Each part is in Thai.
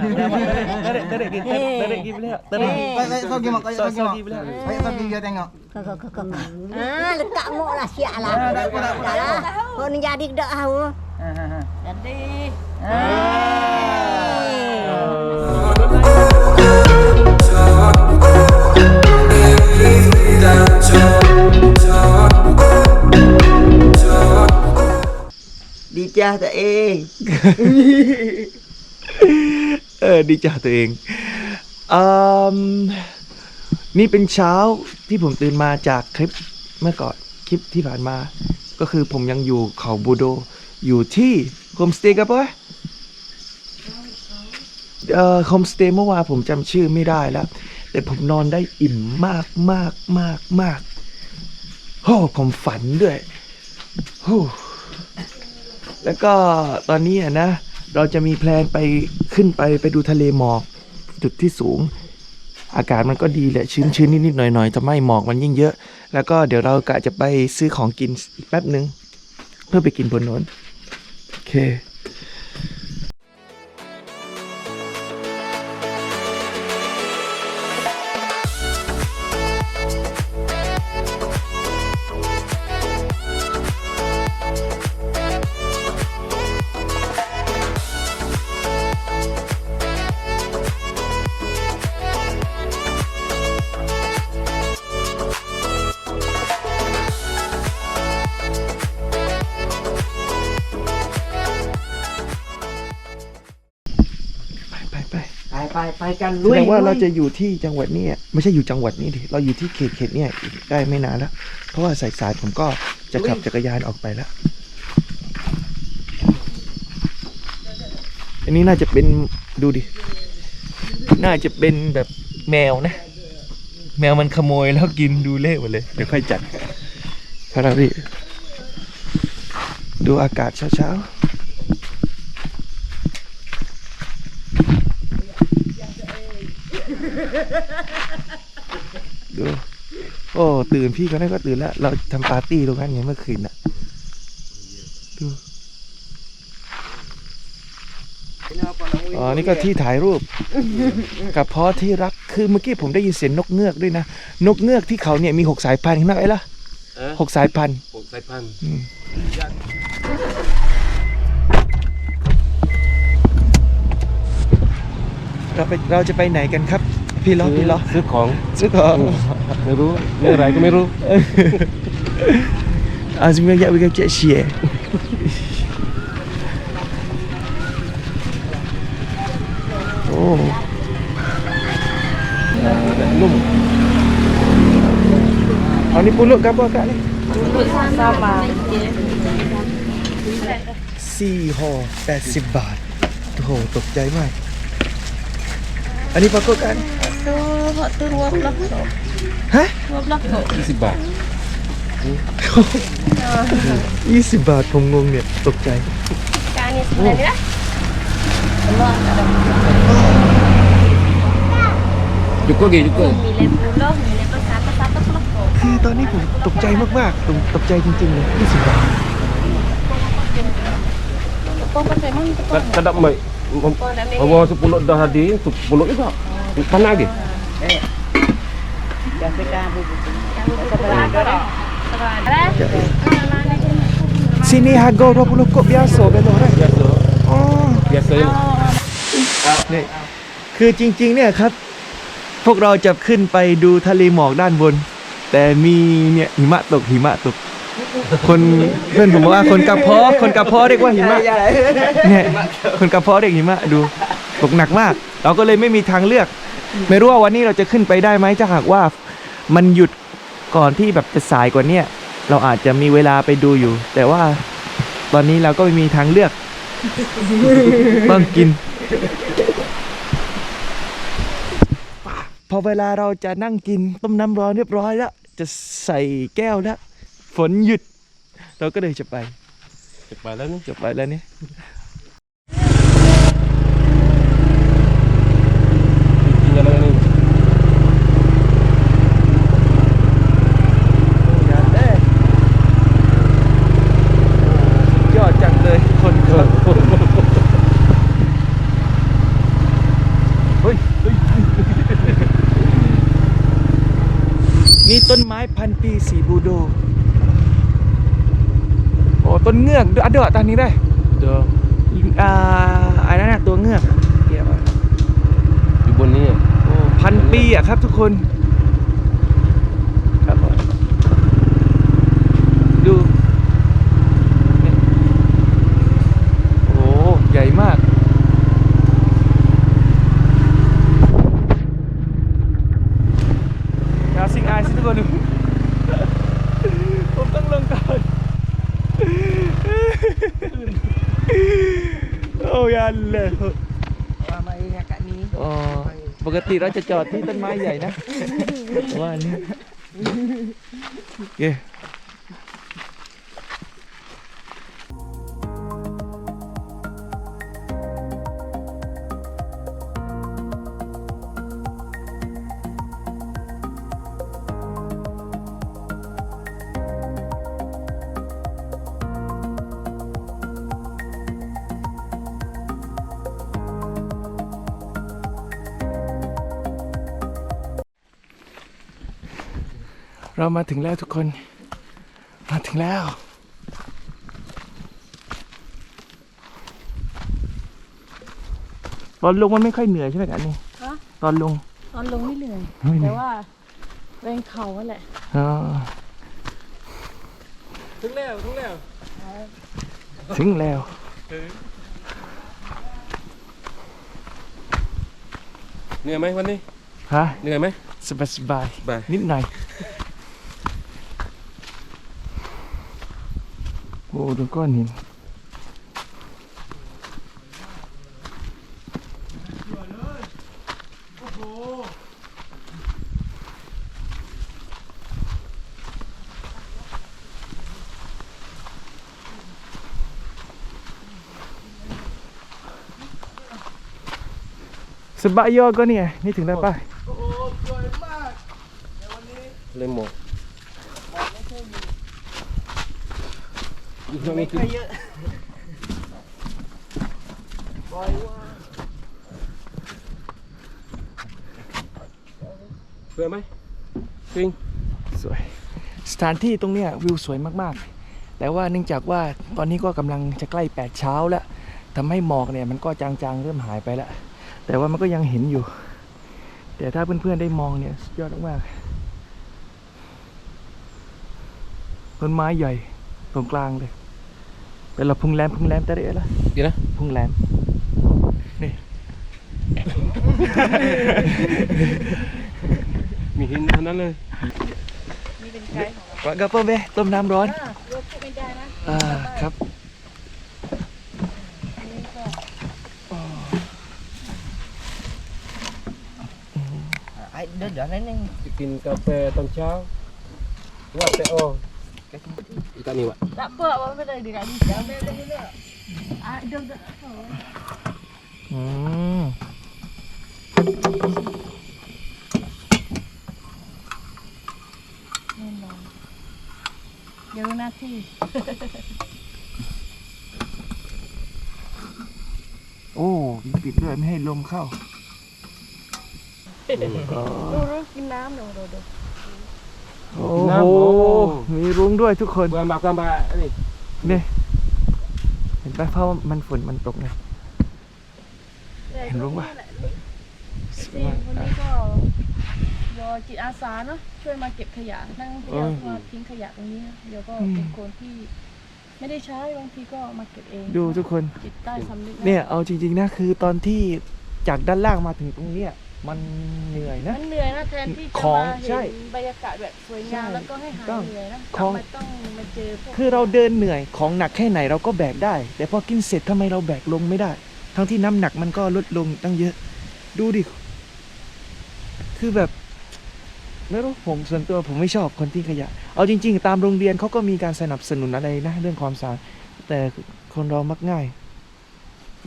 Tarik, tarik, tarik, tarik, tarik pergi belah. Tarik. Baik, baik, kau pergi mak, kau So, pergi so, mak. pergi belah. Baik, kau pergi dia tengok. Kau kau kau kau. Ah, letak mok lah siap lah. Ah, tak apa, tak apa, tak Dah lah. Kau ni jadi dak tahu. Ha, ha, ha. Jadi. ดีจ้าตัว เออดีจ้าตัวเองอืมนี่เป็นเช้าที่ผมตื่นมาจากคลิปเมื่อก่อนคลิปที่ผ่านมา ก็คือผมยังอยู่เขาบูโด อยู่ที่โฮมสเตย์กับปะเอ่อโฮมสเตย์เมื่อวานผมจำชื่อไม่ได้แล้ว แต่ผมนอนได้อิ่มมากมากมากมากโอ้ผมฝันด้วยโอ้แล้วก็ตอนนี้อะนะ เราจะมีแพลนไปขึ้นไปไปดูทะเลหมอกจุดที่สูง อากาศมันก็ดีแหละชื้นๆนิดๆหน่อยๆจะไม่หมอกมันยิ่งเยอะ แล้วก็เดี๋ยวเรากะจะไปซื้อของกินอีกแป๊บหนึ่งเพื่อไปกินบนโน้นโอเค กันแสลุยดงว่าเราลุยจะอยู่ที่จังหวัดนี้อะไม่ใช่อยู่จังหวัดนี้ดิเราอยู่ที่เขตเขตเนี่ยอีกได้ไม่นานแล้วเพราะว่าสายสายๆผมก็จะขับจักรยานออกไปแล้ว อันนี้น่าจะเป็นดูดิ น่าจะเป็นแบบแมวนะ แมวมันขโมยแล้วกินดูเละหมดเลย เดี๋ยวค่อยจัดพาราดิดูอากาศเช้าๆ ดูโอ้ตื่นพี่ก็ได้ก็ตื่นแล้ว เราทำปาร์ตี้ตรงนั้นไงเมื่อคืนน่ะดูอ๋อนี่ก็ที่ถ่ายรูป กับเพาะที่รักคือเมื่อกี้ผมได้ยินเสียงนกเงือกด้วยนะ นกเงือกที่เขาเนี่ยมีหกสายพันธุ์เห็นไหมล่ะเออหกสายพันธุ์หกสายพันธุ์อืมเราไปเราจะไปไหนกันครับ พี่ล้อพี่ล้อซื้อของซื้อของไม่รู้เรื่องอะไรก็ไม่รู้อ่าสิเมียอยากไปกับเจ๊เชียโอ้นุ่มเอานี่ปูลุกกับบ่กะนี่ ฮะรวยี่สิบบาทยี่สิบบาทผมงงเนี่ยตกใจการนี่เลยนะรอดล้จุก็กกี่จุกกมียบูยภากศคือตอนนี้ผมตกใจมากๆตกตกใจจริงๆเลยยี่สิบบาทระดับใหม่ Bawa 10 dah hadir, 10 juga. Tanah lagi. Sini harga 20 kop biasa belok kan? biasa Oh. biasa ni นี่คือจริง ๆ เนี่ยครับ พวกเราจะขึ้นไปดูทะเลหมอกด้านบน แต่มีเนี่ยหิมะตกหิมะตก คนเพื่อนผมบอกว่าคนกระเพาะคนกระเพาะเรียกว่าหิมะเนี่ยคนกระเพาะเรียกหิมะดูตกหนักมาก เราก็เลยไม่มีทางเลือก ไม่รู้ว่าวันนี้เราจะขึ้นไปได้ไหมถ้าหากว่ามันหยุดก่อนที่แบบจะสายกว่าเนี้ยเราอาจจะมีเวลาไปดูอยู่ แต่ว่าตอนนี้เราก็ไม่มีทางเลือก ต้องกิน พอเวลาเราจะนั่งกินต้มน้ำร้อนเรียบร้อยแล้ว จะใส่แก้วแล้ว ฝนหยุด เราก็เลยจะไป cepat lah ni จะไปแล้วเนี่ย tinggal dengan ni ยอดจังเลยคนขับ เฮ้ยเฮ้ยนี่ต้นไม้พันปีสีบูโด โอ้ ต้นเงือกด้วยอะเดี๋ยวตอนนี้ได้ Dah. อ่าอะไรนั่นนะตัวเงือกเกี่ยวอะ Di bawah ni. โอ้พันปีอะครับทุกคน ครับผมดูนี่โอ้ใหญ่มาก อย่าสิงอายสิทุกคนดู ผมต้องลงก่อน โอ้ยันเลย Mama ingat kat ni. อ๋อ ปกติเราจะจอดที่ต้นไม้ใหญ่นะว่าอันนี้โอเค เรามาถึงแล้วทุกคน มาถึงแล้ว ตอนลงมันไม่ค่อยเหนื่อยใช่ไหมกันนี่ฮะ ตอนลง ตอนลงไม่เหนื่อยไม่เหนื่แต่อยว่าเป็นเขาอะแหละอ๋อถึงแล้วถึงแล้วถึงแล้ว เหนื่อยไหมวันนี้ฮะ เหนื่อยไหม สบายสบายสบายนิดหน่อย อ้ดูก้อนหินสบายยอดก็เนี่ยนี่ถึงแล้วป่ะเลยหมด อีกหน่อยนี่คือสวยไหมจริงสวย สถานที่ตรงเนี้ยวิวสวยมากๆ แต่ว่าเนื่องจากว่าตอนนี้ก็กำลังจะใกล้ 8 เช้าแล้วทำให้หมอกเนี่ยมันก็จางๆ เริ่มหายไปแล้ว แต่ว่ามันก็ยังเห็นอยู่ แต่ถ้าเพื่อนๆได้มองเนี่ยยอดมากๆต้นไม้ใหญ่ตรงกลางเลย เป็นเราพุงแรมพุงแรมแต่เดี๋ยวละเดี๋ยวนะพุงแรมนี่มีหินเท่านั้นเลยนี่เป็นไกด์ของเราปลากระเป๋าเบต้มน้ำร้อนอะยกไม่ได้นะอ่าครับอันนี้ก็ Ai dah dah ni. จะกินกาแฟตอนเช้าว่าแต่โอ อีกอันนี้วะ tak apa apa dah dekat ni ambil ambil dulu ah dah dah อืมแน่นอนเดี๋ยวหน้าที่โอ้มีปิดด้วยไม่ให้ลมเข้าดูดูกินน้ำดูดูดู โอ้โห มีรุ้งด้วยทุกคน gambar gambar ni เนี่ยเห็นปะเพราะว่ามันฝนมันตกไงเห็นรูปปะจริงคนนี้ก็รอจิตอาสาเนาะช่วยมาเก็บขยะนั่งเที่ยวมาทิ้งขยะตรงนี้นะเดี๋ยวก็เป็นคนที่ไม่ได้ใช้บางทีก็มาเก็บเอง ดูทุกคนจิตใต้สำนึกะเนี่ยเอาจริงๆนะคือตอนที่จากด้านล่างมาถึงตรงเนี้ย มันเหนื่อยนะ มันเหนื่อยนะแทนที่จะของมาใช่เห็นบรรยากาศแบบสวยงามใช่แล้วก็ให้หายต้องเหนื่อยนะของกลับมาต้องมาเจอพวกคือเราเดินเหนื่อยของหนักแค่ไหนเราก็แบกได้ แต่พอกินเสร็จทำไมเราแบกลงไม่ได้ ทั้งที่น้ำหนักมันก็ลดลงตั้งเยอะ ดูดิ คือแบบไม่รู้ผมส่วนตัวผมไม่ชอบคนทิ้งขยะ เอาจริง ๆ ตามโรงเรียนเขาก็มีการสนับสนุนอะไรนะ เรื่องความสะอาดแต่คนเรามักง่าย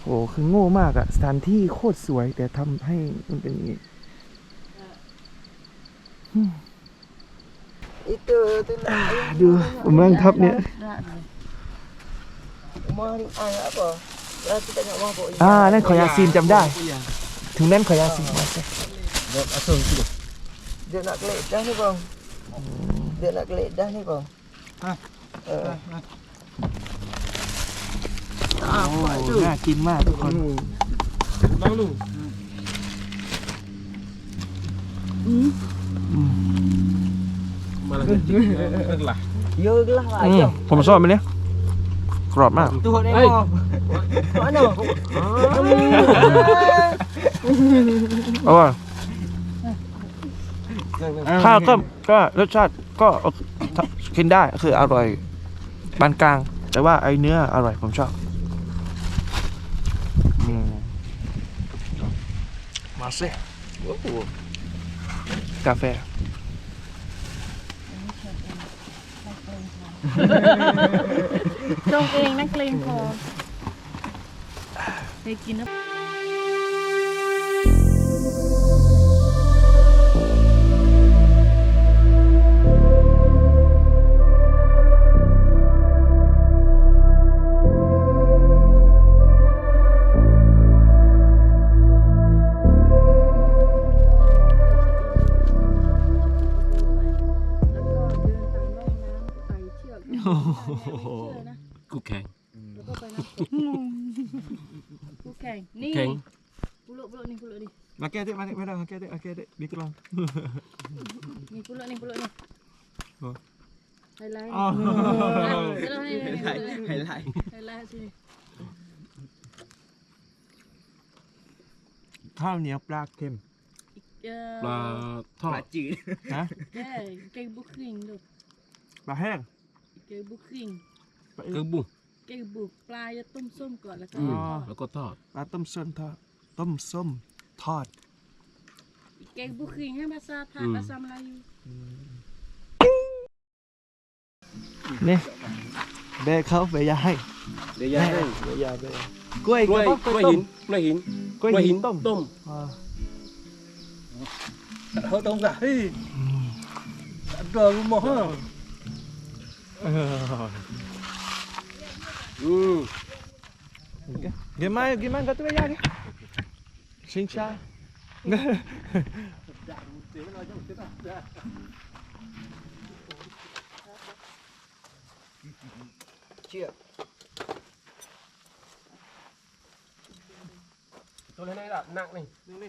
โอ้คือโง่มากอะสถานที่โคตรสวย แต่ทำให้มันเป็นอย่างนี้ Itu tu nak. ดูผมนั่งทับเนี่ย Rumah ni ah apa? Lah kita nak rumah pok. อ่านั่นขอยาซีนจำได้ Tunan kau yang sih, Mas. Buat asal tu. Dia nak geledah ni bang. Dia nak geledah ni bang. Hah? Eh, Oh, nah, kin mah tu kon. Bang lu. Malah kecil. Lah. Ya gelah lah อืม jom. ผมชอบมันเนี่ยกรอบมาก Tu hok Hey. nemo. Mana? อร่อยข้าวก็ก็รสชาติก็โอเคกินได้คืออร่อยปานกลาง แต่ว่าไอเนื้ออร่อยผมชอบอืม มาสิโอ้โหกาแฟ จงเองนักเลงพอไปกินนะ นี่ แข็ง pulut pulut ni pulut ni Makan adik, makan adik, makan adik, makan adik, di tulang. ni pulut ni pulut ni Oh. highlight Oh. highlight highlight highlight sini ข้าวเหนียวปลาเค็ม ya ปลาทอด ฮะ ya ikan bukring tu ปลาแห้ง ikan bukring ปลากระบุง ikan buk ปลาจะต้มส้มก่อนแล้วก็อืมอ๋อแล้วก็ทอดปลาต้มส้มทอดต้มส้มทอด ikan bukring kan bahasa Thai Hmm. bahasa Melayu นี่แบกเขาไปยาย เดี๋ยวยายให้ไปยายไปกล้วยกล้วยระป๋องกล้วยหินกล้วยหินกล้วยหินต้มต้มอ่า Hok tong dah. Hei. Ada rumah ha. อื Uh. Gimana gimana enggak tuh Xin chào. Chia. Tôi lên đây là nặng này. Đứng đi.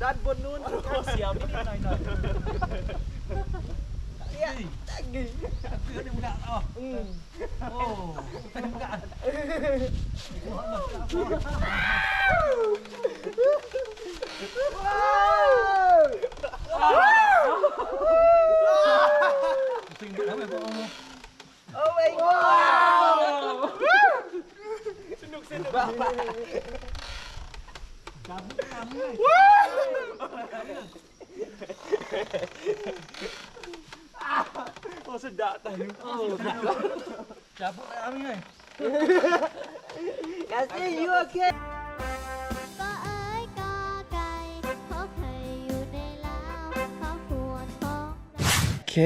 ตัวนี้มันเดี๋ยวกันนี่ก็เถอะตัวไหนป่ะว่าหนูบ่เถอะ Enggak ya. Langsung lewat langsung. Kalau. Dan pun nun kan siap ni nai nai. Ya, lagi. Aku ni budak oh. Hmm. Oh. Budak. Oh my god. Senuk senuk. Bapak. Oh sedap tadi. Oh. Cabut kami ni. Kasih you okay. ก็เอ้ยก็ไก่เขาเคยอยู่ในลาวเขาควรท้อง โอเค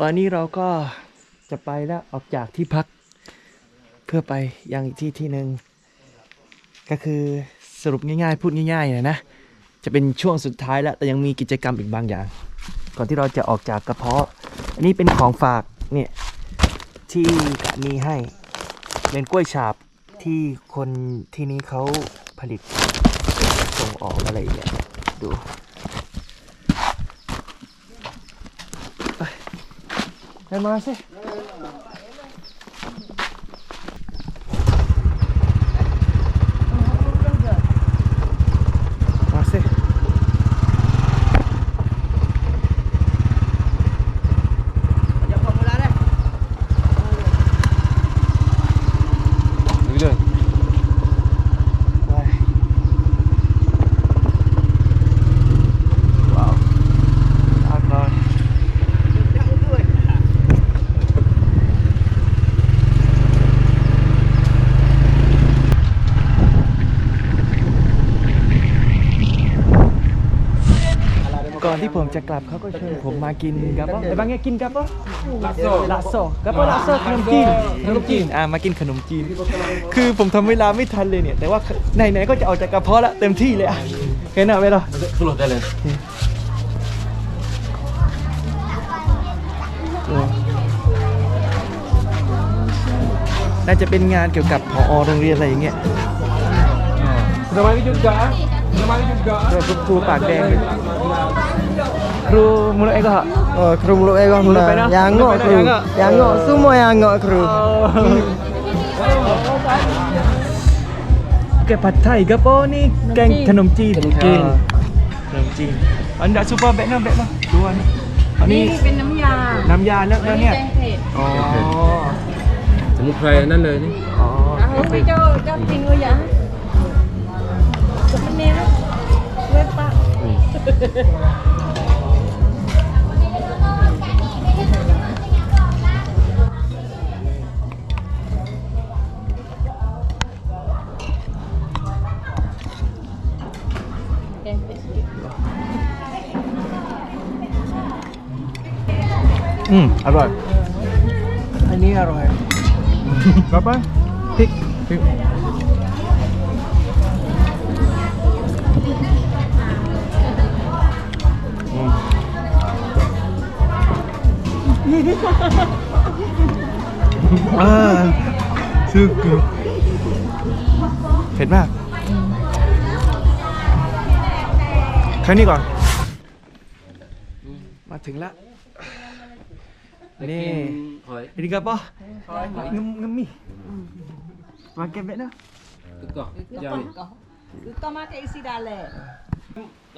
ตอนนี้เราก็จะไปแล้วออกจากที่พัก เพื่อไปยังอีกที่ที่หนึ่งก็คือ สรุปง่ายๆ พูดง่ายๆนะนะ จะเป็นช่วงสุดท้ายแล้ว แต่ยังมีกิจกรรมอีกบางอย่าง ก่อนที่เราจะออกจากกระเพาะ อันนี้เป็นของฝากเนี่ยที่กะมีให้เป็นกล้วยฉาบที่คนที่นี้เขาผลิตส่งออกอะไรอย่างเงี้ยดู Terima kasih. Terima kasih. Jom pemula dah. Bila? อนที่ผมจะกลับเขาก็ชวนผมมากินกับปะไอ้บางแกกินกับปะ Lakso. ลาโซกับปะลาโซขนมจีนขนมจีนอ่ามากินขนมจีน คือผมทำเวลาไม่ทันเลยเนี่ย แต่ว่าไหนๆก็จะออกจากกระเพาะละเต็มที่เลยอะแค่นั้นไปหรอ Keluar jalan. น่าจะเป็นงานเกี่ยวกับพอโรงเรียนอะไรอย่างเงี้ย Sudah mari juga. Sudah mari juga. เดี๋ยว คุณครูปากแดงเลยครูมุลเอกก็ Oh, kru muluk eh kau Muluk pena? Yang ngok Muluk kru. pena, yang ngok? Yang ngok semua yang ngok kru. แกผัดไทยกับโป้นี่แกงขนมจีนขนมจีน ขนมจีนอันดับซูเปอร์แบะนะแบะนะดูอันนี้อันนี่นี้เป็นน้ำยาน้ำยาแล้วแล้วเนี่ยแกงเผ็ดอ๋อ Semua fry nan le ni. อ๋อ เอาไปเจ้าเจ้าจริงเลยยังจะ อืม อร่อย อันนี้อร่อยครับไปพริกพริก อ่าซึกเผ็ดมากครั้งนี้ก่อน มาถึงละนี่ Hoi. Ini apa? Ngem ngemi. Makan bet dah. Tekak. Jam ni. Kau makan isi dalam.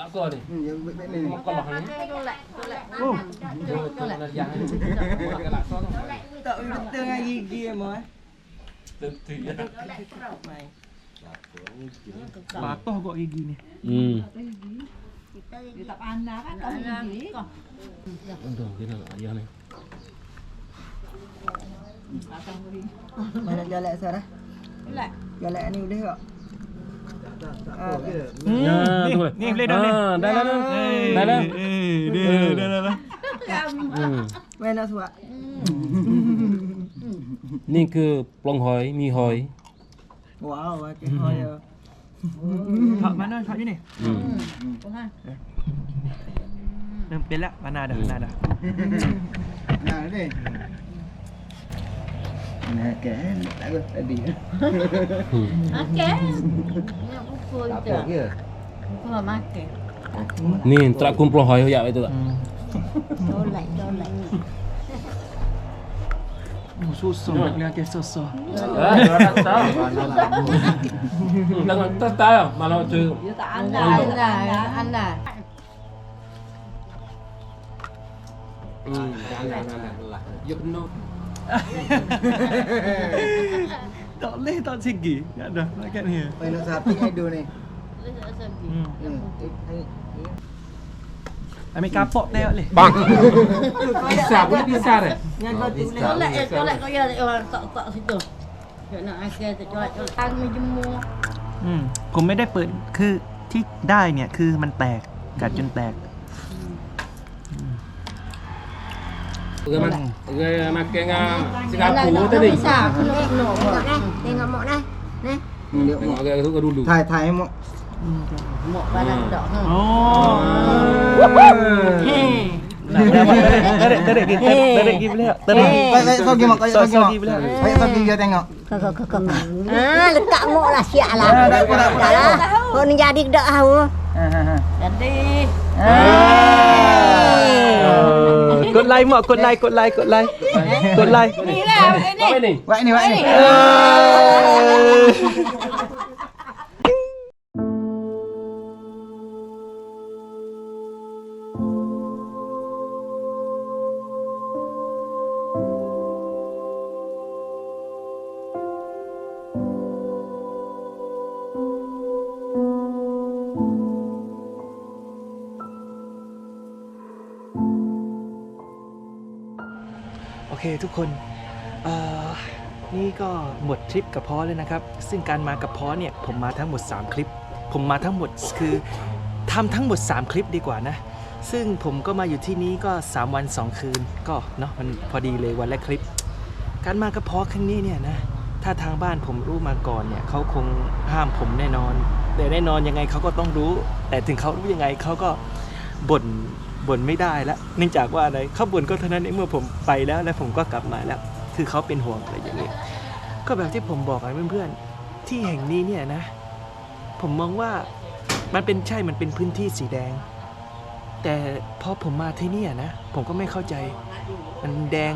Lắm cơ này. Ừ, con này. Cô lại, Tự tự ngay gì kia mới. Tự to gọi gì nè. Ừ. Đi tập ăn lá gì. Này. Mà giờ lại sao đấy? Lại. Giờ lại nhiều đấy ạ. Lakso ni. Yang baik ni. Makan lah ni. Oh. Tu nak yang ni. Makan lakso tu. Tak tengah gigi emang. Tentu ya. Patuh kok gigi ni. Hmm. Dia tak pandai kan kau gigi. Aduh, kena ayah ni. Mana jalan Sarah? Lek. Jalan ni boleh tak? Ah, Ya, ni, tu boleh. ni boleh dah ni. Ah, dah dah dah. Dah dah. Eh, dia dah dah dah. Hmm. Mana suat? Ni ke plong hoi, mi hoi. Wow, okey. Oh ya. Pak mana pak ni? Hmm. Nam pelak mana dah, mana dah. Nah, ni. Nah, kan. Tak ada tadi. Makan. Nak pukul tu. Kau makan. Ni trak kun plong hoi ya itu tak? Dolek, dolek. Oh, susah nak kena ke susah. Jangan tak tahu malah tu. Dia tak andai, andai, andai. Hmm, jangan jangan lah. Ya kena. Tak boleh tak segi. Tak ada makan ni. Mana sapi ada ni. Hmm. Hmm. Eh, Ambil kapok tengok leh. Bang. Bisa, boleh bisa deh. Dolek, eh, dolek kau ya orang tak tak situ. Dia nak akhir tu colek colek. Tang jemur. อืมผมไม่ได้เปิดคือที่ได้เนี่ยคือมันแตกกัดจนแตก Bagaimana? Bagaimana makan dengan Alah, Singapura nak tadi? bisa. Tengok tengok ni. Tengok mak ni. Ni. Tengok agak tu ke dulu. Thai Thai mak. Mak badan dak. Ha. อ๋อ Hei. Tarik, tarik lagi, tarik, tarik lagi boleh tak? Tarik lagi. Baik baik sogi mak, kau So- sogi mak. sogi boleh tak? Baik sogi dia tengok. Kau kau kau kau. Ah, letak mak lah siap lah. Ah, tak apa, tak apa, tak Dah lah. Kau ni jadi dak tahu. Ha ha ha. Jadi. Ah. กดไลค์หมอกดไลค์กดไลค์กดไลค์กดไลค์ Ni lah ini. Apa ni? Baik ni, baik ni. เออ เคทุกคนนี่ก็หมดทริปกับพอเลยนะครับ ซึ่งการมากับพอเนี่ยผมมาทั้งหมด 3 คลิป ผมมาทั้งหมดคือทำทั้งหมด 3 คลิปดีกว่านะ ซึ่งผมก็มาอยู่ที่นี้ก็ 3 วัน 2 คืน ก็เนาะมันพอดีเลยวันละคลิป การมากระเพาะครั้งนี้เนี่ยนะถ้าทางบ้านผมรู้มาก่อนเนี่ยเขาคงห้ามผมแน่นอน แต่แน่นอนยังไงเขาก็ต้องรู้ แต่ถึงเขารู้ยังไงเขาก็บ่น บ่นไม่ได้ละเนื่องจากว่าอะไรเขาบ่นก็เท่านั้นเองเมื่อผมไปแล้ว แล้วผมก็กลับมาแล้ว คือเขาเป็นห่วงอะไรอย่างนี้ก็แบบที่ผมบอกกับเพื่อนๆ ที่แห่งนี้เนี่ยนะ ผมมองว่ามันเป็นใช่มันเป็นพื้นที่สีแดง แต่พอผมมาที่นี่นะ ผมก็ไม่เข้าใจ มันแดง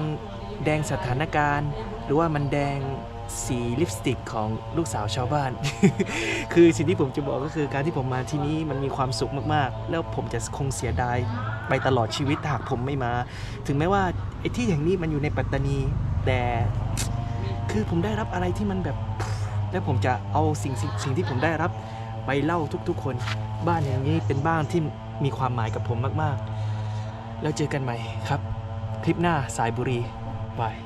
แดงสถานการณ์ หรือว่ามันแดง สีลิปสติกของลูกสาวชาวบ้าน คือสิ่งที่ผมจะบอกก็คือการที่ผมมาที่นี่มันมีความสุขมากๆ แล้วผมจะคงเสียดายไปตลอดชีวิตหากผมไม่มา ถึงแม้ว่าไอ้ที่แห่งนี้มันอยู่ในปัตตานี แต่คือผมได้รับอะไรที่มันแบบ แล้วผมจะเอาสิ่งสิ่งสิ่งที่ผมได้รับไปเล่าทุกๆ คน บ้านอย่างนี้เป็นบ้านที่มีความหมายกับผมมากๆ แล้วเจอกันใหม่ครับ คลิปหน้าสายบุรีบาย